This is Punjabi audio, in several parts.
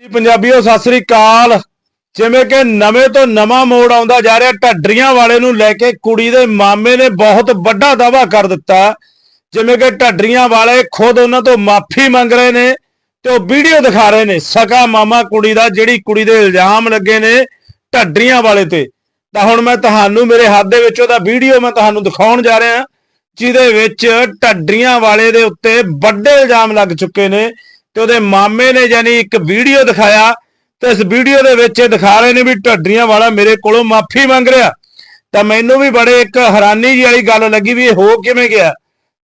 ਜੀ, ਪੰਜਾਬੀਓ, ਸਤਿ ਸ੍ਰੀ ਅਕਾਲ। ਜਿਵੇਂ ਕਿ ਨਵੇਂ ਤੋਂ ਨਵਾਂ ਮੋੜ ਆਉਂਦਾ ਜਾ ਰਿਹਾ, ਢੱਡਰੀਆਂ ਵਾਲੇ ਨੂੰ ਲੈ ਕੇ ਕੁੜੀ ਦੇ ਮਾਮੇ ਨੇ ਬਹੁਤ ਵੱਡਾ ਦਾਵਾ ਕਰ ਦਿੱਤਾ। ਜਿਵੇਂ ਕਿ ਢੱਡਰੀਆਂ ਵਾਲੇ ਖੁਦ ਉਹਨਾਂ ਤੋਂ ਮਾਫੀ ਮੰਗ ਰਹੇ ਨੇ ਤੇ ਉਹ ਵੀਡੀਓ ਦਿਖਾ ਰਹੇ ਨੇ, ਸਕਾ ਮਾਮਾ ਕੁੜੀ ਦਾ, ਜਿਹੜੀ ਕੁੜੀ ਦੇ ਇਲਜ਼ਾਮ ਲੱਗੇ ਨੇ ਢੱਡਰੀਆਂ ਵਾਲੇ ਤੇ। ਤਾਂ ਹੁਣ ਮੈਂ ਤੁਹਾਨੂੰ, ਮੇਰੇ ਹੱਥ ਦੇ ਵਿੱਚ ਉਹਦਾ ਵੀਡੀਓ ਮੈਂ ਤੁਹਾਨੂੰ ਦਿਖਾਉਣ ਜਾ ਰਿਹਾ, ਜਿਹਦੇ ਵਿੱਚ ਢੱਡਰੀਆਂ ਵਾਲੇ ਦੇ ਉੱਤੇ ਵੱਡੇ ਇਲਜ਼ਾਮ ਲੱਗ ਚੁੱਕੇ ਨੇ। ਤੇ ਉਹਦੇ ਮਾਮੇ ਨੇ ਯਾਨੀ ਇੱਕ ਵੀਡੀਓ ਦਿਖਾਇਆ ਤੇ ਇਸ ਵੀਡੀਓ ਦੇ ਵਿੱਚ ਇਹ ਦਿਖਾ ਰਹੇ ਨੇ ਵੀ ਢੱਡਰੀਆਂ ਵਾਲਾ ਮੇਰੇ ਕੋਲੋਂ ਮਾਫੀ ਮੰਗ ਰਿਹਾ। ਤਾਂ ਮੈਨੂੰ ਵੀ ਬੜੇ ਇੱਕ ਹੈਰਾਨੀ ਜੀ ਵਾਲੀ ਗੱਲ ਲੱਗੀ ਵੀ ਇਹ ਹੋ ਕਿਵੇਂ ਗਿਆ।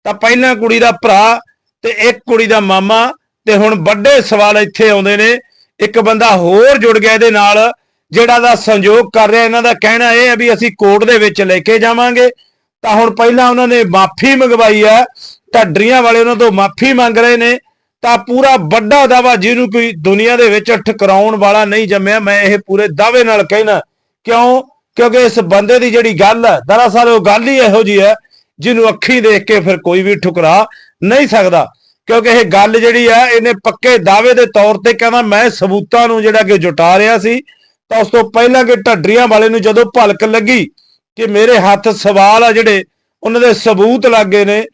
ਤਾਂ ਪਹਿਲਾਂ ਕੁੜੀ ਦਾ ਭਰਾ ਤੇ ਇੱਕ ਕੁੜੀ ਦਾ ਮਾਮਾ ਤੇ ਹੁਣ ਵੱਡੇ ਸਵਾਲ ਇੱਥੇ ਆਉਂਦੇ ਨੇ। ਇੱਕ ਬੰਦਾ ਹੋਰ ਜੁੜ ਗਿਆ ਇਹਦੇ ਨਾਲ, ਜਿਹੜਾ ਦਾ ਸੰਯੋਗ ਕਰ ਰਿਹਾ, ਇਹਨਾਂ ਦਾ ਕਹਿਣਾ ਇਹ ਹੈ ਵੀ ਅਸੀਂ ਕੋਰਟ ਦੇ ਵਿੱਚ ਲੈ ਕੇ ਜਾਵਾਂਗੇ। ਤਾਂ ਹੁਣ ਪਹਿਲਾਂ ਉਹਨਾਂ ਨੇ ਮਾਫੀ ਮੰਗਵਾਈ ਹੈ ਢੱਡਰੀਆਂ ਵਾਲੇ ਉਹਨਾਂ ਤੋਂ ਮਾਫੀ ਮੰਗ ਰਹੇ ਨੇ। ਤਾਂ ਪੂਰਾ ਵੱਡਾ ਦਾਵਾ ਜਿਹਨੂੰ ਕੋਈ ਦੁਨੀਆ ਦੇ ਵਿੱਚ ਠਕਰਾਉਣ ਵਾਲਾ ਨਹੀਂ ਜੰਮਿਆ, ਮੈਂ ਇਹ ਪੂਰੇ ਦਾਅਵੇ ਨਾਲ ਕਹਿਣਾ, ਕਿਉਂ? ਕਿਉਂਕਿ ਇਸ ਬੰਦੇ ਦੀ ਜਿਹੜੀ ਗੱਲ ਹੈ, ਦਰਅਸਲ ਉਹ ਗੱਲ ਹੀ ਇਹੋ ਜੀ ਹੈ, ਜਿਹਨੂੰ ਅੱਖੀ ਦੇਖ ਕੇ ਫਿਰ ਕੋਈ ਵੀ ਠੁਕਰਾ ਨਹੀਂ ਸਕਦਾ। ਕਿਉਂਕਿ ਇਹ ਗੱਲ ਜਿਹੜੀ ਹੈ, ਇਹਨੇ ਪੱਕੇ ਦਾਅਵੇ ਦੇ ਤੌਰ ਤੇ ਕਹਿੰਦਾ, ਮੈਂ ਸਬੂਤਾਂ ਨੂੰ ਜਿਹੜਾ ਕਿ ਜੁਟਾ ਰਿਹਾ ਸੀ, ਤਾਂ ਉਸ ਤੋਂ ਪਹਿਲਾਂ ਕਿ ਢੱਡਰੀਆਂ ਵਾਲੇ ਨੂੰ ਜਦੋਂ ਭਲਕ ਲੱਗੀ ਕਿ ਮੇਰੇ ਹੱਥ ਸਵਾਲ ਆ ਜਿਹੜੇ, ਉਹਨਾਂ ਦੇ ਸਬੂਤ ਲੱਗੇ ਨੇ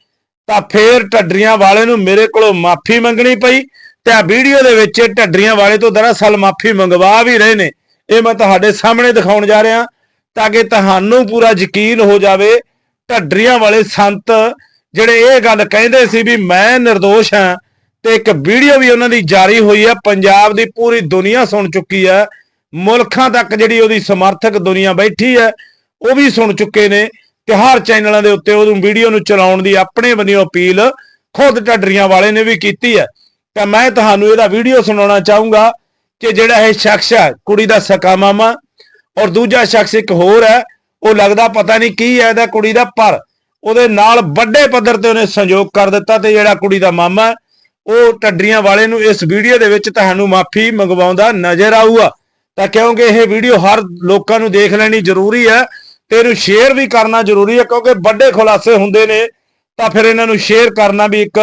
ਤਾਂ ਫੇਰ ਢੱਡਰੀਆਂ ਵਾਲੇ ਨੂੰ ਮੇਰੇ ਕੋਲੋਂ ਮਾਫੀ ਮੰਗਣੀ ਪਈ ਤੇ ਆ ਵੀਡੀਓ ਦੇ ਵਿੱਚ ਢੱਡਰੀਆਂ ਵਾਲੇ ਤੋਂ ਦਰਅਸਲ ਮਾਫੀ ਮੰਗਵਾ ਵੀ ਰਹੇ ਨੇ। ਇਹ ਮੈਂ ਤੁਹਾਡੇ ਸਾਹਮਣੇ ਦਿਖਾਉਣ ਜਾ ਰਿਹਾ ਤਾਂ ਕਿ ਤੁਹਾਨੂੰ ਪੂਰਾ ਯਕੀਨ ਹੋ ਜਾਵੇ। ਢੱਡਰੀਆਂ ਵਾਲੇ ਸੰਤ ਜਿਹੜੇ ਇਹ ਗੱਲ ਕਹਿੰਦੇ ਸੀ ਵੀ ਮੈਂ નિર્ਦੋਸ਼ ਹਾਂ ਤੇ ਇੱਕ ਵੀਡੀਓ ਵੀ ਉਹਨਾਂ ਦੀ ਜਾਰੀ ਹੋਈ ਹੈ। ਪੰਜਾਬ ਦੀ ਪੂਰੀ ਦੁਨੀਆ ਸੁਣ ਚੁੱਕੀ ਹੈ। ਮੁਲਕਾਂ ਤੱਕ ਜਿਹੜੀ ਉਹਦੀ ਸਮਰਥਕ ਦੁਨੀਆ ਬੈਠੀ ਹੈ, ਉਹ ਵੀ ਸੁਣ ਚੁੱਕੇ ਨੇ। ਕਿ ਹਰ ਚੈਨਲਾਂ ਦੇ ਉੱਤੇ ਉਹਨੂੰ ਵੀਡੀਓ ਨੂੰ ਚਲਾਉਣ ਦੀ ਆਪਣੇ ਵੱਲੋਂ ਅਪੀਲ ਖੁਦ ਟੱਡਰੀਆਂ ਵਾਲੇ ਨੇ ਵੀ ਕੀਤੀ ਹੈ। ਤਾਂ ਮੈਂ ਤੁਹਾਨੂੰ ਇਹਦਾ ਵੀਡੀਓ ਸੁਣਾਉਣਾ ਚਾਹੂੰਗਾ ਕਿ ਜਿਹੜਾ ਇਹ ਸ਼ਖਸ ਹੈ, ਕੁੜੀ ਦਾ ਸਕਾ ਮਾਮਾ ਔਰ ਦੂਜਾ ਸ਼ਖਸ ਇੱਕ ਹੋਰ ਹੈ, ਉਹ ਲੱਗਦਾ ਪਤਾ ਨਹੀਂ ਕੀ ਹੈ ਇਹਦਾ ਕੁੜੀ ਦਾ, ਪਰ ਉਹਦੇ ਨਾਲ ਵੱਡੇ ਪੱਧਰ ਤੇ ਉਹਨੇ ਸੰਯੋਗ ਕਰ ਦਿੱਤਾ ਤੇ ਜਿਹੜਾ ਕੁੜੀ ਦਾ ਮਾਮਾ ਉਹ ਢੱਡਰੀਆਂ ਵਾਲੇ ਨੂੰ ਇਸ ਵੀਡੀਓ ਦੇ ਵਿੱਚ ਤੁਹਾਨੂੰ ਮਾਫੀ ਮੰਗਵਾਉਂਦਾ ਨਜ਼ਰ ਆਊਗਾ। ਤਾਂ ਕਿਉਂਕਿ ਇਹ ਵੀਡੀਓ ਹਰ ਲੋਕਾਂ ਨੂੰ ਦੇਖ ਲੈਣੀ ਜ਼ਰੂਰੀ ਹੈ ਤੇ ਇਹਨੂੰ ਸ਼ੇਅਰ ਵੀ ਕਰਨਾ ਜ਼ਰੂਰੀ ਹੈ, ਕਿਉਂਕਿ ਵੱਡੇ ਖੁਲਾਸੇ ਹੁੰਦੇ ਨੇ, ਤਾਂ ਫਿਰ ਇਹਨਾਂ ਨੂੰ ਸ਼ੇਅਰ ਕਰਨਾ ਵੀ ਇੱਕ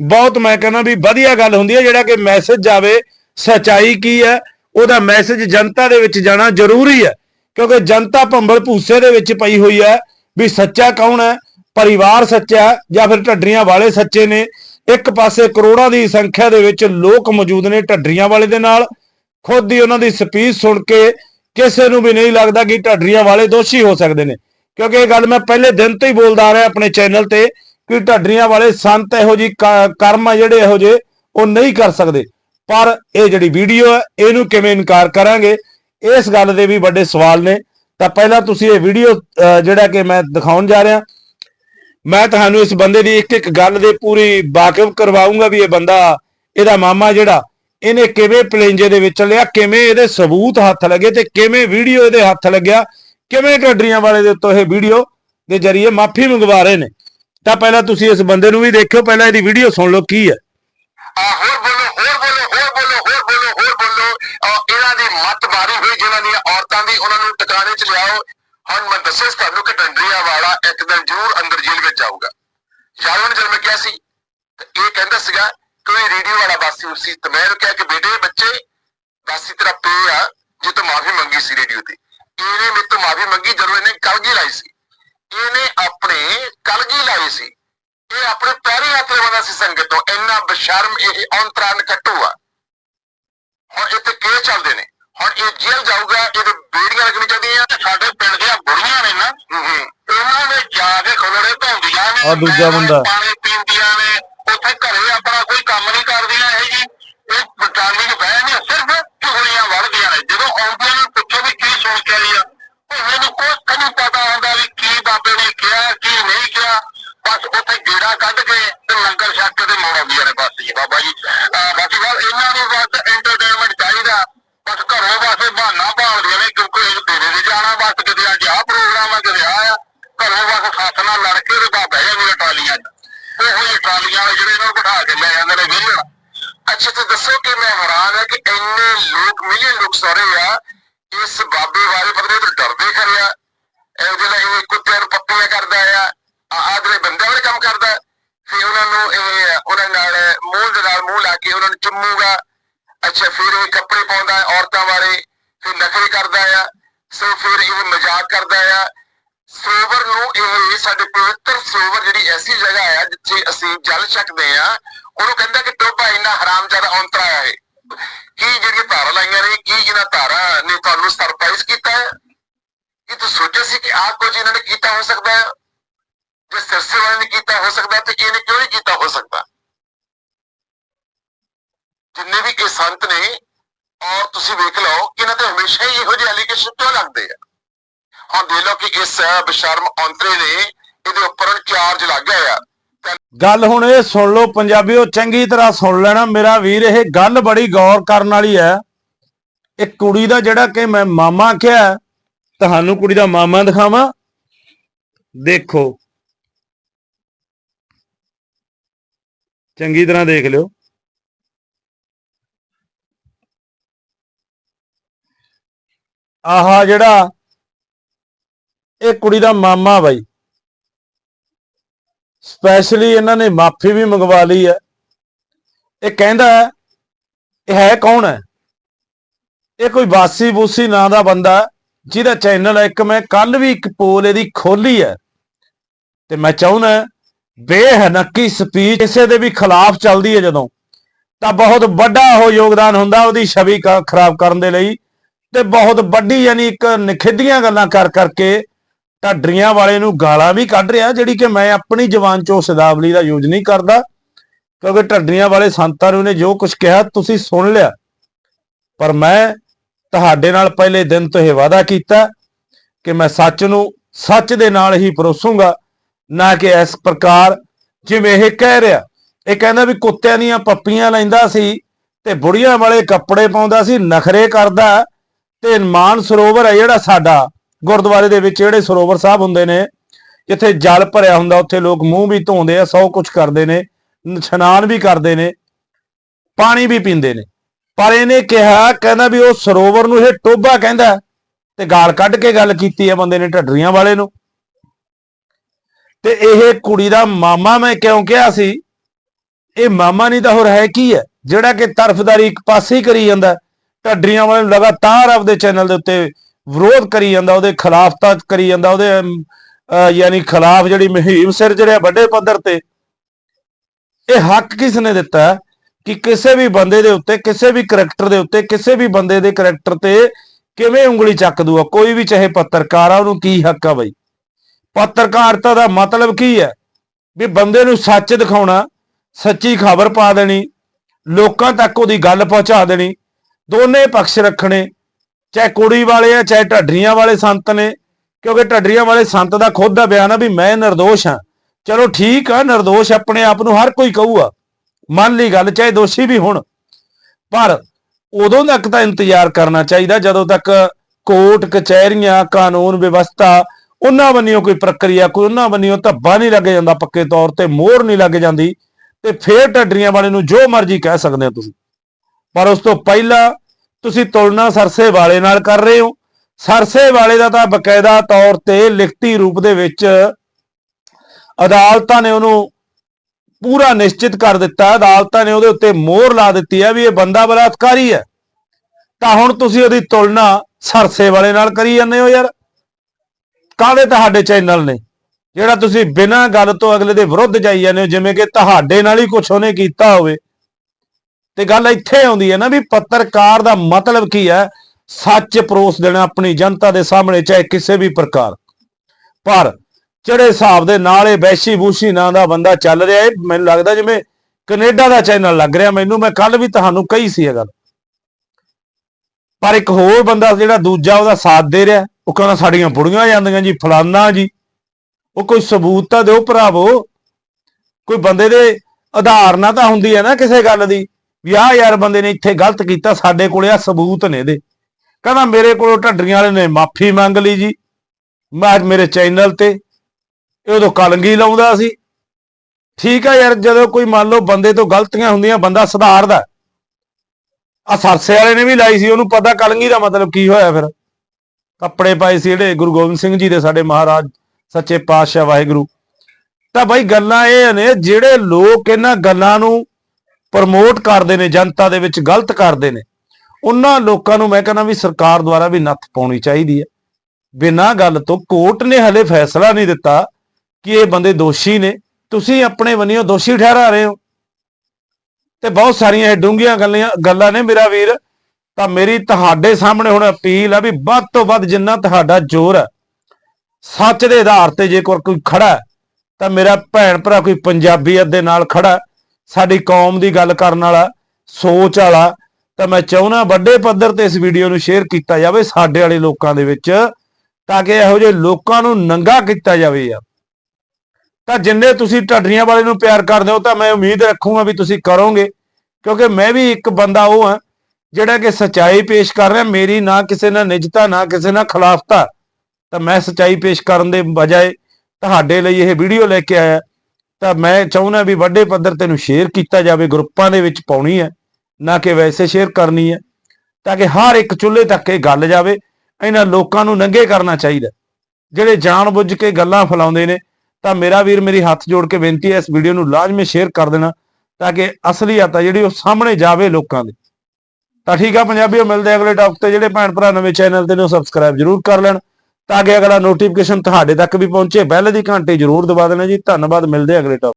ਬਹੁਤ ਮੈਂ ਕਹਿੰਦਾ ਵੀ ਵਧੀਆ ਗੱਲ ਹੁੰਦੀ ਹੈ, ਜਿਹੜਾ ਕਿ ਮੈਸੇਜ ਜਾਵੇ ਸਚਾਈ ਕੀ ਹੈ, ਉਹਦਾ ਮੈਸੇਜ ਜਨਤਾ ਦੇ ਵਿੱਚ ਜਾਣਾ ਜ਼ਰੂਰੀ ਹੈ, ਕਿਉਂਕਿ ਜਨਤਾ ਭੰਬਲ ਭੂਸੇ ਦੇ ਵਿੱਚ ਪਈ ਹੋਈ ਹੈ ਵੀ ਸੱਚਾ ਕੌਣ ਹੈ, ਪਰਿਵਾਰ ਸੱਚਾ ਹੈ, ਜਾਂ ਫਿਰ ਢੱਡਰੀਆਂ ਵਾਲੇ ਸੱਚੇ ਨੇ, ਇੱਕ ਪਾਸੇ ਕਰੋੜਾਂ ਦੀ ਸੰਖਿਆ ਦੇ ਵਿੱਚ ਲੋਕ ਮੌਜੂਦ ਨੇ ਢੱਡਰੀਆਂ ਵਾਲੇ ਦੇ ਨਾਲ, ਖੁਦ ਹੀ ਉਹਨਾਂ ਦੀ ਸਪੀਚ ਸੁਣ ਕੇ ਕਿਸੇ ਨੂੰ ਵੀ ਨਹੀਂ ਲੱਗਦਾ ਕਿ ਢੱਡਰੀਆਂ ਵਾਲੇ ਦੋਸ਼ੀ ਹੋ ਸਕਦੇ ਨੇ। ਕਿਉਂਕਿ ਇਹ ਗੱਲ ਮੈਂ ਪਹਿਲੇ ਦਿਨ ਤੋਂ ਹੀ ਬੋਲਦਾ ਆ ਰਿਹਾ ਆਪਣੇ ਚੈਨਲ ਤੇ ਕਿ ਢੱਡਰੀਆਂ ਵਾਲੇ ਸੰਤ ਇਹੋ ਜੀ ਕਰਮ ਆ ਜਿਹੜੇ ਇਹੋ ਜੇ ਉਹ ਨਹੀਂ ਕਰ ਸਕਦੇ। ਪਰ ਇਹ ਜਿਹੜੀ ਵੀਡੀਓ ਹੈ ਇਹਨੂੰ ਕਿਵੇਂ ਇਨਕਾਰ ਕਰਾਂਗੇ, ਇਸ ਗੱਲ ਦੇ ਵੀ ਵੱਡੇ ਸਵਾਲ ਨੇ। ਤਾਂ ਪਹਿਲਾਂ ਤੁਸੀਂ ਇਹ ਵੀਡੀਓ ਜਿਹੜਾ ਕਿ ਮੈਂ ਦਿਖਾਉਣ ਜਾ ਰਿਹਾ, ਮੈਂ ਤੁਹਾਨੂੰ ਇਸ ਬੰਦੇ ਦੀ ਇੱਕ ਇੱਕ ਗੱਲ ਦੇ ਪੂਰੀ ਵਾਕਿਫ ਕਰਵਾਉਂਗਾ ਵੀ ਇਹ ਬੰਦਾ, ਇਹਦਾ ਮਾਮਾ ਜਿਹੜਾ ਇਹਨੇ ਕਿਵੇਂ ਪਲੇਂਜੇ ਦੇ ਵਿੱਚ ਲਿਆ, ਕਿਵੇਂ ਇਹਦੇ ਸਬੂਤ ਹੱਥ ਲੱਗੇ ਤੇ ਕਿਵੇਂ ਵੀਡੀਓ ਇਹਦੇ ਹੱਥ ਲੱਗਿਆ, ਕਿਵੇਂ ਢੱਡਰੀਆਂ ਵਾਲੇ ਦੇ ਉੱਤੋਂ ਇਹ ਵੀਡੀਓ ਦੇ ਜਰੀਏ ਮਾਫੀ ਮੰਗਵਾ ਰਹੇ ਨੇ। ਤਾਂ ਪਹਿਲਾਂ ਤੁਸੀਂ ਇਸ ਬੰਦੇ ਨੂੰ ਵੀ ਦੇਖਿਓ, ਪਹਿਲਾਂ ਇਹਦੀ ਵੀਡੀਓ ਸੁਣ ਲਓ ਕੀ ਹੈ। ਹੋਰ ਬੋਲੋ ਹੋਰ ਬੋਲੋ ਹੋਰ ਬੋਲੋ ਹੋਰ ਬੋਲੋ ਹੋਰ ਬੋਲੋ। ਇਹਨਾਂ ਦੀ ਮੱਤ ਮਾਰੀ ਹੋਈ, ਜਿਨ੍ਹਾਂ ਦੀਆਂ ਔਰਤਾਂ ਦੀ ਉਹਨਾਂ ਨੂੰ ਟਿਕਾਣੇ 'ਚ ਲਿਆਓ। ਹੁਣ ਮੈਂ ਦੱਸਿਆ ਤੁਹਾਨੂੰ ਕਿ ਡੰਡਰੀਆ ਵਾਲਾ ਇੱਕ ਦਿਨ ਜ਼ਰੂਰ ਅੰਦਰ ਜੇਲ੍ਹ ਵਿੱਚ ਜਾਊਗਾ ਯਾਦ ਉਹਨੇ ਜਦ ਮੈਂ ਕਿਹਾ ਸੀ ਇਹ ਕਹਿੰਦਾ ਸੀਗਾ ਕੋਈ ਰੇਡੀਓ ਵਾਲਾ ਬਾਸੀ ਉਸੀ ਤੇ ਮੈਂ ਉਹਨੂੰ ਕਿਹਾ ਕਿ ਬੇਟੇ ਬੱਚੇ ਬਾਸੀ ਤੇਰਾ ਪੇ ਆ ਜੇ ਤੂੰ ਮਾਫੀ ਮੰਗੀ ਸੀ ਰੇਡੀਓ ਤੇ। ਇਹਨੇ ਮੇਰੇ ਤੋਂ ਮਾਫੀ ਮੰਗੀ ਜਦੋਂ ਇਹਨੇ ਕਲਗੀ ਲਾਈ ਸੀ। ਇਹਨੇ ਆਪਣੇ ਕਲਗੀ ਲਾਈ ਸੀ। ਇਹ ਆਪਣੇ ਪੈਰੀ ਹੱਥ ਲਵਾਉਂਦਾ ਸੀ ਸੰਗਤ ਤੋਂ। ਇੰਨਾ ਬਸ਼ਰਮ ਇਹ ਔਂਤਰਾਨ ਕੱਟੂ ਆ। ਹੁਣ ਇੱਥੇ ਕੇਸ ਚੱਲਦੇ ਨੇ? ਹੁਣ ਇਹ ਜੇਲ੍ਹ ਜਾਊਗਾ ਇਹਦੇ ਬੇੜੀਆਂ ਲੱਗਣੀ ਚਾਹੀਦੀਆਂ ਤੇ ਸਾਡੇ ਪਿੰਡ ਦੀਆਂ ਬੁੜੀਆਂ ਨੇ ਨਾ। ਇਹਨਾਂ ਨੇ ਜਾ ਕੇ ਖੋਲੜੇ ਧੌਂਦੀਆਂ ਨੇ। ਆਹ ਦੂਜਾ ਬੰਦਾ। ਪਾਣੀ ਪੀਂਦੀਆਂ ਨੇ। ਉੱਥੇ ਘਰੇ ਆਪਣਾ ਕੋਈ ਕੰਮ ਨਹੀਂ ਕਰਦੀਆਂ ਇਹ ਜੀ ਇਹ ਪਟਾਲੀ 'ਚ ਬਹਿ ਨੇ ਸਿਰਫ ਚੁਗਲੀਆਂ ਵੜਦੀਆਂ ਨੇ ਜਦੋਂ ਆਉਂਦੀਆਂ ਨੇ ਪੁੱਛੋ ਵੀ ਕੀ ਸੁਣ ਕੇ ਆਈ ਆ, ਉਹ ਮੈਨੂੰ ਕੁਛ ਨਹੀਂ ਪਤਾ ਹੁੰਦਾ ਵੀ ਕੀ ਬਾਬੇ ਨੇ ਕਿਹਾ, ਕੀ ਨਹੀਂ ਕਿਹਾ। ਬਸ ਉੱਥੇ ਗੇੜਾ ਕੱਢ ਕੇ ਤੇ ਲੰਗਰ ਛਕ ਕੇ ਤੇ ਮੋੜ ਆਉਂਦੀਆਂ ਨੇ ਬਸ ਜੀ, ਬਾਬਾ ਜੀ। ਬਾਕੀ ਗੱਲ ਇਹਨਾਂ ਨੂੰ ਬਸ ਐਂਟਰਟੇਨਮੈਂਟ ਚਾਹੀਦਾ। ਬਸ ਘਰੋਂ ਬਸ ਬਹਾਨਾ ਭਾਲਦੀਆਂ ਨੇ ਕਿਉਂਕਿ ਇਹ ਡੇਰੇ ਦੇ ਜਾਣਾ, ਬਸ ਕਿਤੇ ਅੱਜ ਆਹ ਪ੍ਰੋਗਰਾਮ ਆ, ਕਿਤੇ ਆਹ ਆ। ਘਰੋਂ ਬਸ ਸੱਸ ਨਾਲ ਲੜ ਕੇ ਤੇ ਬਾਬਾ ਜਾਂਦੀਆਂ ਟਰਾਲੀਆਂ 'ਚ। ਉਹੋ ਟਰਾਲੀਆਂ ਵਾਲੇ ਜਿਹੜੇ ਇਹਨਾਂ ਨੂੰ ਬਿਠਾ ਕੇ ਲੈ ਜਾਂਦੇ ਨੇ ਵਿਹਲਣ ਅੱਛਾ, ਤੇ ਦੱਸੋ ਕਿ ਮੈਂ ਹੈਰਾਨ ਹੈ ਕਿ ਇੰਨੇ ਲੋਕ, ਮਿਲੀਅਨ ਲੋਕ ਸਾਰੇ ਆ, ਇਸ ਬਾਬੇ ਬਾਰੇ ਪਤਾ ਨਹੀਂ ਡਰਦੇ ਖਰਿਆ ਇਹ ਜਿਹੜਾ ਇਹ ਕੁੱਤਿਆਂ ਨੂੰ ਪੱਪੀਆਂ ਕਰਦਾ ਆ ਆਹ ਜਿਹੜੇ ਬੰਦੇ ਵਾਲੇ ਕੰਮ ਕਰਦਾ। ਫਿਰ ਉਹਨਾਂ ਨੂੰ ਇਹ, ਉਹਨਾਂ ਨਾਲ ਮੂੰਹ ਦੇ ਨਾਲ ਮੂੰਹ ਲਾ ਕੇ ਉਹਨਾਂ ਨੂੰ ਚੁੰਮੂਗਾ। ਅੱਛਾ, ਫਿਰ ਇਹ ਕੱਪੜੇ ਪਾਉਂਦਾ ਔਰਤਾਂ ਵਾਲੇ ਫਿਰ ਨਖਰੇ ਕਰਦਾ ਆ। ਸੋ ਫਿਰ ਇਹ ਮਜ਼ਾਕ ਕਰਦਾ ਆ। ਸਰੋਵਰ ਨੂੰ ਇਹ ਸਾਡੇ ਪਵਿੱਤਰ ਸਰੋਵਰ ਜਿਹੜੀ ਐਸੀ ਜਗ੍ਹਾ ਹੈ ਜਿੱਥੇ ਅਸੀਂ ਜਲ ਛਕਦੇ ਆ ਉਹਨੂੰ ਕਹਿੰਦਾ ਕਿ ਟੋਬਾ ਇੰਨਾ ਹਰਾਮਜ਼ਾਦਾ ਔਂਤਰਾ ਹੈ ਕੀ ਜਿਹੜੀਆਂ ਧਾਰਾਂ ਲਾਈਆਂ ਨੇ, ਕੀ ਇਹਨਾਂ ਧਾਰਾਂ ਨੇ ਤੁਹਾਨੂੰ ਸਰਪ੍ਰਾਈਜ਼ ਕੀਤਾ ਹੈ? ਕੀ ਤੁਸੀਂ ਸੋਚਿਆ ਸੀ ਕਿ ਆਹ ਕੁਝ ਇਹਨਾਂ ਨੇ ਕੀਤਾ ਹੋ ਸਕਦਾ ਹੈ? ਜੇ ਸਿਰਸੇ ਵਾਲੇ ਨੇ ਕੀਤਾ ਹੋ ਸਕਦਾ ਤੇ ਇਹਨੇ ਕਿਉਂ ਨਹੀਂ ਕੀਤਾ ਹੋ ਸਕਦਾ? ਜਿੰਨੇ ਵੀ ਇਹ ਸੰਤ ਨੇ, ਔਰ ਤੁਸੀਂ ਵੇਖ ਲਓ ਕਿ ਇਹਨਾਂ ਤੇ ਹਮੇਸ਼ਾ ਹੀ ਇਹੋ ਜਿਹੇ ਐਲੀਗੇਸ਼ਨ ਕਿਉਂ ਲੱਗਦੇ ਆ? ਹੁਣ ਦੇਖ ਲਓ ਕਿ ਇਸ ਬਸ਼ਰਮ ਔਂਤਰੇ ਨੇ ਇਹਦੇ ਉੱਪਰ ਚਾਰਜ ਲੱਗ ਗਿਆ ਗੱਲ ਹੁਣ ਇਹ ਸੁਣ ਲਓ ਪੰਜਾਬੀਓ, ਚੰਗੀ ਤਰ੍ਹਾਂ ਸੁਣ ਲੈਣਾ। ਮੇਰਾ ਵੀਰ, ਇਹ ਗੱਲ ਬੜੀ ਗੌਰ ਕਰਨ ਵਾਲੀ ਹੈ। ਇੱਕ ਕੁੜੀ ਦਾ ਜਿਹੜਾ ਕਿ ਮੈਂ ਮਾਮਾ ਆਖਿਆ, ਤੁਹਾਨੂੰ ਕੁੜੀ ਦਾ ਮਾਮਾ ਦਿਖਾਵਾਂ। ਦੇਖੋ। ਚੰਗੀ ਤਰ੍ਹਾਂ ਦੇਖ ਲਿਓ। ਆਹਾ ਜਿਹੜਾ ਇਹ ਕੁੜੀ ਦਾ ਮਾਮਾ ਬਾਈ। ਸਪੈਸ਼ਲੀ ਇਹਨਾਂ ਨੇ ਮਾਫੀ ਵੀ ਮੰਗਵਾ ਲਈ ਹੈ। ਇਹ ਕਹਿੰਦਾ ਇਹ ਹੈ ਕੌਣ ਹੈ? ਇਹ ਕੋਈ ਵਾਸੀ ਬੂਸੀ ਨਾਂ ਦਾ ਬੰਦਾ ਜਿਹਦਾ ਚੈਨਲ ਇੱਕ ਮੈਂ ਕੱਲ ਵੀ ਇੱਕ ਪੋਲ ਇਹਦੀ ਖੋਲੀ ਹੈ। ਤੇ ਮੈਂ ਚਾਹੁੰਦਾ ਬੇਹਨਕੀ ਸਪੀਚ ਕਿਸੇ ਦੇ ਵੀ ਖਿਲਾਫ ਚੱਲਦੀ ਹੈ ਜਦੋਂ। ਤਾਂ ਬਹੁਤ ਵੱਡਾ ਉਹ ਯੋਗਦਾਨ ਹੁੰਦਾ ਉਹਦੀ ਛਵੀ ਖਰਾਬ ਕਰਨ ਦੇ ਲਈ। ਤੇ ਬਹੁਤ ਵੱਡੀ ਯਾਨੀ ਇੱਕ ਨਿਖੇਧੀਆਂ ਗੱਲਾਂ ਕਰ, ਕਰਕੇ ਢੱਡਰੀਆਂ ਵਾਲੇ ਨੂੰ ਗਾਲਾਂ ਵੀ ਕੱਢ ਰਿਹਾ, ਜਿਹੜੀ ਕਿ ਮੈਂ ਆਪਣੀ ਜ਼ੁਬਾਨ ਚੋਂ ਸ਼ਬਦਾਵਲੀ ਦਾ ਯੂਜ਼ ਨਹੀਂ ਕਰਦਾ, ਕਿਉਂਕਿ ਢੱਡਰੀਆਂ ਵਾਲੇ ਸੰਤਾਂ ਨੂੰ ਨੇ ਜੋ ਕੁਝ ਕਿਹਾ, ਤੁਸੀਂ ਸੁਣ ਲਿਆ। ਪਰ ਮੈਂ ਤੁਹਾਡੇ ਨਾਲ ਪਹਿਲੇ ਦਿਨ ਤੋਂ ਇਹ ਵਾਅਦਾ ਕੀਤਾ ਕਿ ਮੈਂ ਸੱਚ ਨੂੰ ਸੱਚ ਦੇ ਨਾਲ ਹੀ ਪਰੋਸੂੰਗਾ, ਨਾ ਕਿ ਇਸ ਪ੍ਰਕਾਰ ਜਿਵੇਂ ਇਹ ਕਹਿ ਰਿਹਾ। ਇਹ ਕਹਿੰਦਾ ਵੀ ਕੁੱਤਿਆਂ ਦੀਆਂ ਪੱਪੀਆਂ ਲੈਂਦਾ ਸੀ ਤੇ ਬੁੜੀਆਂ ਵਾਲੇ ਕੱਪੜੇ ਪਾਉਂਦਾ ਸੀ, ਨਖਰੇ ਕਰਦਾ ਤੇ ਮਾਨ ਸਰੋਵਰ ਹੈ ਜਿਹੜਾ ਸਾਡਾ। ਗੁਰਦੁਆਰੇ ਦੇ ਵਿੱਚ ਜਿਹੜੇ ਸਰੋਵਰ ਸਾਹਿਬ ਹੁੰਦੇ ਨੇ, ਜਿੱਥੇ ਜਲ ਭਰਿਆ ਹੁੰਦਾ, ਉੱਥੇ ਲੋਕ ਮੂੰਹ ਵੀ ਧੋਂਦੇ ਆ, ਸੌ ਕੁਝ ਕਰਦੇ ਨੇ, ਇਸ਼ਨਾਨ ਵੀ ਕਰਦੇ ਨੇ, ਪਾਣੀ ਵੀ ਪੀਂਦੇ ਨੇ। ਪਰ ਇਹਨੇ ਕਿਹਾ, ਕਹਿੰਦਾ ਵੀ ਉਹ ਸਰੋਵਰ ਨੂੰ ਇਹ ਟੋਬਾ ਕਹਿੰਦਾ ਤੇ ਗਾਲ ਕੱਢ ਕੇ ਗੱਲ ਕੀਤੀ ਹੈ ਬੰਦੇ ਨੇ ਢੱਡਰੀਆਂ ਵਾਲੇ ਨੂੰ। ਤੇ ਇਹ ਕੁੜੀ ਦਾ ਮਾਮਾ ਮੈਂ ਕਿਉਂ ਕਿਹਾ ਸੀ? ਇਹ ਮਾਮਾ ਨਹੀਂ ਤਾਂ ਹੋਰ ਹੈ ਕੀ ਹੈ? ਜਿਹੜਾ ਕਿ ਤਰਫਦਾਰੀ ਇੱਕ ਪਾਸੇ ਹੀ ਕਰੀ ਜਾਂਦਾ, ਢੱਡਰੀਆਂ ਵਾਲੇ ਨੂੰ ਲਗਾਤਾਰ ਆਪਦੇ ਚੈਨਲ ਦੇ ਉੱਤੇ ਵਿਰੋਧ ਕਰੀ ਜਾਂਦਾ, ਉਹਦੇ ਖਿਲਾਫ ਤਾਂ ਕਰੀ ਜਾਂਦਾ, ਉਹਦੇ ਯਾਨੀ ਖਿਲਾਫ ਜਿਹੜੀ ਮੁਹਿੰਮ ਸਿਰ ਜਿਹੜਾ ਵੱਡੇ ਪੱਧਰ ਤੇ, ਇਹ ਹੱਕ ਕਿਸ ਨੇ ਦਿੱਤਾ ਕਿ ਕਿਸੇ ਵੀ ਬੰਦੇ ਦੇ ਉੱਤੇ, ਕਿਸੇ ਵੀ ਕਰੈਕਟਰ ਦੇ ਉੱਤੇ, ਕਿਸੇ ਵੀ ਬੰਦੇ ਦੇ ਕਰੈਕਟਰ ਤੇ ਕਿਵੇਂ ਉਂਗਲੀ ਚੱਕ ਦੂਆ ਕੋਈ ਵੀ ਚਾਹੇ ਪੱਤਰਕਾਰ ਆ, ਉਹਨੂੰ ਕੀ ਹੱਕ ਆ ਬਈ? ਪੱਤਰਕਾਰਤਾ ਦਾ ਮਤਲਬ ਕੀ ਹੈ? ਵੀ ਬੰਦੇ ਨੂੰ ਸੱਚ ਦਿਖਾਉਣਾ, ਸੱਚੀ ਖਬਰ ਪਾ ਦੇਣੀ, ਲੋਕਾਂ ਤੱਕ ਉਹਦੀ ਗੱਲ ਪਹੁੰਚਾ ਦੇਣੀ, ਦੋਨੇ ਪੱਖ ਰੱਖਣੇ ਚਾਹੇ ਕੁੜੀ ਵਾਲੇ ਆ, ਚਾਹੇ ਢੱਡਰੀਆਂ ਵਾਲੇ ਸੰਤ ਨੇ, ਕਿਉਂਕਿ ਢੱਡਰੀਆਂ ਵਾਲੇ ਸੰਤ ਦਾ ਖੁਦ ਦਾ ਬਿਆਨ ਆ ਵੀ ਮੈਂ ਨਿਰਦੋਸ਼ ਹਾਂ। ਚਲੋ ਠੀਕ ਆ, ਨਿਰਦੋਸ਼ ਆਪਣੇ ਆਪ ਨੂੰ ਹਰ ਕੋਈ ਕਹੂਗਾ। ਮੰਨ ਲਈ ਗੱਲ, ਚਾਹੇ ਦੋਸ਼ੀ ਵੀ ਹੋਣ। ਪਰ ਉਦੋਂ ਤੱਕ ਤਾਂ ਇੰਤਜ਼ਾਰ ਕਰਨਾ ਚਾਹੀਦਾ, ਜਦੋਂ ਤੱਕ ਕੋਰਟ, ਕਚਹਿਰੀਆਂ, ਕਾਨੂੰਨ ਵਿਵਸਥਾ, ਉਹਨਾਂ ਬੰਨਿਓ ਕੋਈ ਪ੍ਰਕਿਰਿਆ, ਕੋਈ ਉਹਨਾਂ ਬੰਨਿਓ ਧੱਬਾ ਨਹੀਂ ਲੱਗ ਜਾਂਦਾ ਪੱਕੇ ਤੌਰ ਤੇ, ਮੋਹਰ ਨਹੀਂ ਲੱਗ ਜਾਂਦੀ। ਤੇ ਫੇਰ ਢੱਡਰੀਆਂ ਵਾਲੇ ਨੂੰ ਜੋ ਮਰਜ਼ੀ ਕਹਿ ਸਕਦੇ ਹੋ ਤੁਸੀਂ। ਪਰ ਉਸ ਤੋਂ ਪਹਿਲਾਂ ਤੁਸੀਂ ਤੁਲਨਾ ਸਰਸੇ ਵਾਲੇ ਨਾਲ ਕਰ ਰਹੇ ਹੋ। ਸਰਸੇ ਵਾਲੇ ਦਾ ਤਾਂ ਬਕਾਇਦਾ ਤੌਰ ਤੇ ਲਿਖਤੀ ਰੂਪ ਦੇ ਵਿੱਚ ਅਦਾਲਤਾਂ ਨੇ ਉਹਨੂੰ ਪੂਰਾ ਨਿਸ਼ਚਿਤ ਕਰ ਦਿੱਤਾ। ਅਦਾਲਤਾਂ ਨੇ ਉਹਦੇ ਉੱਤੇ ਮੋਹਰ ਲਾ ਦਿੱਤੀ ਹੈ ਵੀ ਇਹ ਬੰਦਾ ਬਲਾਤਕਾਰੀ ਹੈ। ਤਾਂ ਹੁਣ ਤੁਸੀਂ ਉਹਦੀ ਤੁਲਨਾ ਸਰਸੇ ਵਾਲੇ ਨਾਲ ਕਰੀ ਜਾਂਦੇ ਹੋ ਯਾਰ। ਕਾਹਦੇ ਤੁਹਾਡੇ ਚੈਨਲ ਨੇ? ਜਿਹੜਾ ਤੁਸੀਂ ਬਿਨਾਂ ਗੱਲ ਤੋਂ ਅਗਲੇ ਦੇ ਵਿਰੁੱਧ ਜਾਈ ਜਾਂਦੇ ਹੋ, ਜਿਵੇਂ ਕਿ ਤੁਹਾਡੇ ਨਾਲ ਹੀ ਕੁਝ ਉਹਨੇ ਕੀਤਾ ਹੋਵੇ। ਤੇ ਗੱਲ ਇੱਥੇ ਆਉਂਦੀ ਹੈ ਨਾ ਵੀ ਪੱਤਰਕਾਰ ਦਾ ਮਤਲਬ ਕੀ ਹੈ, ਸੱਚ ਪਰੋਸ ਦੇਣਾ ਆਪਣੀ ਜਨਤਾ ਦੇ ਸਾਹਮਣੇ, ਚਾਹੇ ਕਿਸੇ ਵੀ ਪ੍ਰਕਾਰ। ਪਰ ਜਿਹੜੇ ਹਿਸਾਬ ਦੇ ਨਾਲ ਇਹ ਬੈਸ਼ੀ ਬੂਸ਼ੀ ਨਾਂ ਦਾ ਬੰਦਾ ਚੱਲ ਰਿਹਾ ਹੈ ਮੈਨੂੰ ਲੱਗਦਾ ਜਿਵੇਂ ਕੈਨੇਡਾ ਦਾ ਚੈਨਲ ਲੱਗ ਰਿਹਾ ਮੈਨੂੰ, ਮੈਂ ਕੱਲ ਵੀ ਤੁਹਾਨੂੰ ਕਹੀ ਸੀ ਇਹ ਗੱਲ। ਪਰ ਇੱਕ ਹੋਰ ਬੰਦਾ ਜਿਹੜਾ ਦੂਜਾ ਉਹਦਾ ਸਾਥ ਦੇ ਰਿਹਾ, ਉਹ ਕਹਿੰਦਾ ਸਾਡੀਆਂ ਬੁੜੀਆਂ ਜਾਂਦੀਆਂ ਜੀ, ਫਲਾਨਾ ਜੀ। ਉਹ ਕੋਈ ਸਬੂਤ ਤਾਂ ਦਿਓ ਭਰਾਵੋ। ਕੋਈ ਬੰਦੇ ਦੇ ਆਧਾਰ ਨਾ ਤਾਂ ਹੁੰਦੀ ਹੈ ਨਾ ਕਿਸੇ ਗੱਲ ਦੀ। ਵੀ ਆਹ ਯਾਰ ਬੰਦੇ ਨੇ ਇੱਥੇ ਗਲਤ ਕੀਤਾ, ਸਾਡੇ ਕੋਲੇ ਆ ਸਬੂਤ ਨੇ ਇਹਦੇ। ਕਹਿੰਦਾ, ਮੇਰੇ ਕੋਲੋਂ ਢੱਡਰੀਆਂ ਵਾਲੇ ਨੇ ਮਾਫੀ ਮੰਗ ਲਈ ਜੀ। ਮੈਂ ਮੇਰੇ ਚੈਨਲ ਤੇ ਇਹ ਉਦੋਂ ਕਲੰਗੀ ਲਾਉਂਦਾ ਸੀ। ਠੀਕ ਆ ਯਾਰ, ਜਦੋਂ ਕੋਈ ਮੰਨ ਲਓ ਬੰਦੇ ਤੋਂ ਗਲਤੀਆਂ ਹੁੰਦੀਆਂ, ਬੰਦਾ ਸੁਧਾਰਦਾ। ਆ ਸਰਸੇ ਵਾਲੇ ਨੇ ਵੀ ਲਾਈ ਸੀ, ਉਹਨੂੰ ਪਤਾ ਕਲੰਗੀ ਦਾ ਮਤਲਬ ਕੀ ਹੋਇਆ ਫਿਰ। ਕੱਪੜੇ ਪਾਏ ਸੀ ਜਿਹੜੇ ਗੁਰੂ ਗੋਬਿੰਦ ਸਿੰਘ ਜੀ ਦੇ ਸਾਡੇ ਮਹਾਰਾਜ, ਸੱਚੇ ਪਾਤਸ਼ਾਹ ਵਾਹਿਗੁਰੂ। ਤਾਂ ਬਾਈ ਗੱਲਾਂ ਇਹ ਨੇ, ਜਿਹੜੇ ਲੋਕ ਇਹਨਾਂ ਗੱਲਾਂ ਨੂੰ ਪ੍ਰਮੋਟ ਕਰਦੇ ਨੇ, ਜਨਤਾ ਦੇ ਵਿੱਚ ਗਲਤ ਕਰਦੇ ਨੇ। ਉਹਨਾਂ ਲੋਕਾਂ ਨੂੰ ਮੈਂ ਕਹਿੰਦਾ ਵੀ ਸਰਕਾਰ ਦੁਆਰਾ ਵੀ ਨੱਥ ਪਾਉਣੀ ਚਾਹੀਦੀ ਹੈ। ਬਿਨਾਂ ਗੱਲ ਤੋਂ ਕੋਰਟ ਨੇ ਹਲੇ ਫੈਸਲਾ ਨਹੀਂ ਦਿੱਤਾ ਕਿ ਇਹ ਬੰਦੇ ਦੋਸ਼ੀ ਨੇ। ਤੁਸੀਂ ਆਪਣੇ ਵੱਲੋਂ ਦੋਸ਼ੀ ਠਹਿਰਾ ਰਹੇ ਹੋ। ਤੇ ਬਹੁਤ ਸਾਰੀਆਂ ਇਹ ਡੂੰਘੀਆਂ ਗੱਲਾਂ ਗੱਲਾਂ ਨੇ ਮੇਰਾ ਵੀਰ। ਤਾਂ ਮੇਰੀ ਤੁਹਾਡੇ ਸਾਹਮਣੇ ਹੁਣ ਅਪੀਲ ਆ ਵੀ ਵੱਧ ਤੋਂ ਵੱਧ ਜਿੰਨਾ ਤੁਹਾਡਾ ਜ਼ੋਰ ਹੈ ਸੱਚ ਦੇ ਆਧਾਰ ਤੇ ਜੇ ਕੋਈ ਖੜਾ ਤਾਂ ਮੇਰਾ ਭੈਣ ਭਰਾ ਕੋਈ ਪੰਜਾਬੀਅਤ ਦੇ ਨਾਲ ਖੜਾ ਸਾਡੀ ਕੌਮ ਦੀ ਗੱਲ ਕਰਨ ਵਾਲਾ, ਸੋਚ ਵਾਲਾ, ਤਾਂ ਮੈਂ ਚਾਹੁੰਦਾ ਵੱਡੇ ਪੱਧਰ ਤੇ ਇਸ ਵੀਡੀਓ ਨੂੰ ਸ਼ੇਅਰ ਕੀਤਾ ਜਾਵੇ ਸਾਡੇ ਵਾਲੇ ਲੋਕਾਂ ਦੇ ਵਿੱਚ, ਤਾਂ ਕਿ ਇਹੋ ਜਿਹੇ ਲੋਕਾਂ ਨੂੰ ਨੰਗਾ ਕੀਤਾ ਜਾਵੇ ਯਾਰ ਤਾਂ ਜਿੰਨੇ ਤੁਸੀਂ ਢੱਡਰੀਆਂ ਵਾਲੇ ਨੂੰ ਪਿਆਰ ਕਰਦੇ ਹੋ, ਤਾਂ ਮੈਂ ਉਮੀਦ ਰੱਖੂੰਗਾ ਵੀ ਤੁਸੀਂ ਕਰੋਗੇ, ਕਿਉਂਕਿ ਮੈਂ ਵੀ ਇੱਕ ਬੰਦਾ ਉਹ ਹਾਂ, ਜਿਹੜਾ ਕਿ ਸਚਾਈ ਪੇਸ਼ ਕਰ ਰਿਹਾ, ਮੇਰੀ ਨਾ ਕਿਸੇ ਨਾਲ ਨਿਜਤਾ, ਨਾ ਕਿਸੇ ਨਾਲ ਖਿਲਾਫਤਾ, ਤਾਂ ਮੈਂ ਸਚਾਈ ਪੇਸ਼ ਕਰਨ ਦੇ ਬਜਾਏ ਤੁਹਾਡੇ ਲਈ ਇਹ ਵੀਡੀਓ ਲੈ ਕੇ ਆਇਆ। ਤਾਂ ਮੈਂ ਚਾਹੁੰਦਾ ਵੀ ਵੱਡੇ ਪੱਧਰ ਤੇ ਨੂੰ ਸ਼ੇਅਰ ਕੀਤਾ ਜਾਵੇ, ਗਰੁੱਪਾਂ ਦੇ ਵਿੱਚ ਪਾਉਣੀ ਹੈ, ਨਾ ਕਿ ਵੈਸੇ ਸ਼ੇਅਰ ਕਰਨੀ ਹੈ, ਤਾਂ ਕਿ ਹਰ ਇੱਕ ਚੁੱਲ੍ਹੇ ਤੱਕ ਇਹ ਗੱਲ ਜਾਵੇ, ਇਹਨਾਂ ਲੋਕਾਂ ਨੂੰ ਨੰਗੇ ਕਰਨਾ ਚਾਹੀਦਾ। ਜਿਹੜੇ ਜਾਣਬੁੱਝ ਕੇ ਗੱਲਾਂ ਫੈਲਾਉਂਦੇ ਨੇ, ਤਾਂ ਮੇਰਾ ਵੀਰ ਮੇਰੀ ਹੱਥ ਜੋੜ ਕੇ ਬੇਨਤੀ ਹੈ ਇਸ ਵੀਡੀਓ ਨੂੰ ਲਾਜ਼ਮੀ ਸ਼ੇਅਰ ਕਰ ਦੇਣਾ, ਤਾਂ ਕਿ ਅਸਲੀਅਤ ਆ ਜਿਹੜੀ ਉਹ ਸਾਹਮਣੇ ਜਾਵੇ ਲੋਕਾਂ ਦੇ। ਤਾਂ ਠੀਕ ਆ ਪੰਜਾਬੀਓ, ਮਿਲਦੇ ਅਗਲੇ ਟੌਪ ਤੇ। ਜਿਹੜੇ ਭੈਣ ਭਰਾ ਨਵੇਂ ਚੈਨਲ ਤੇ ਨੂੰ ਸਬਸਕ੍ਰਾਈਬ ਜਰੂਰ ਕਰ ਲੈਣ। ਤਾਂ ਕਿ ਅਗਲਾ ਨੋਟੀਫਿਕੇਸ਼ਨ ਤੁਹਾਡੇ ਤੱਕ ਵੀ ਪਹੁੰਚੇ। ਬੈਲ ਦੀ ਘੰਟੀ ਜਰੂਰ ਦਬਾ ਦੇਣਾ ਜੀ। ਧੰਨਵਾਦ, ਮਿਲਦੇ ਅਗਲੇ ਟੌਪ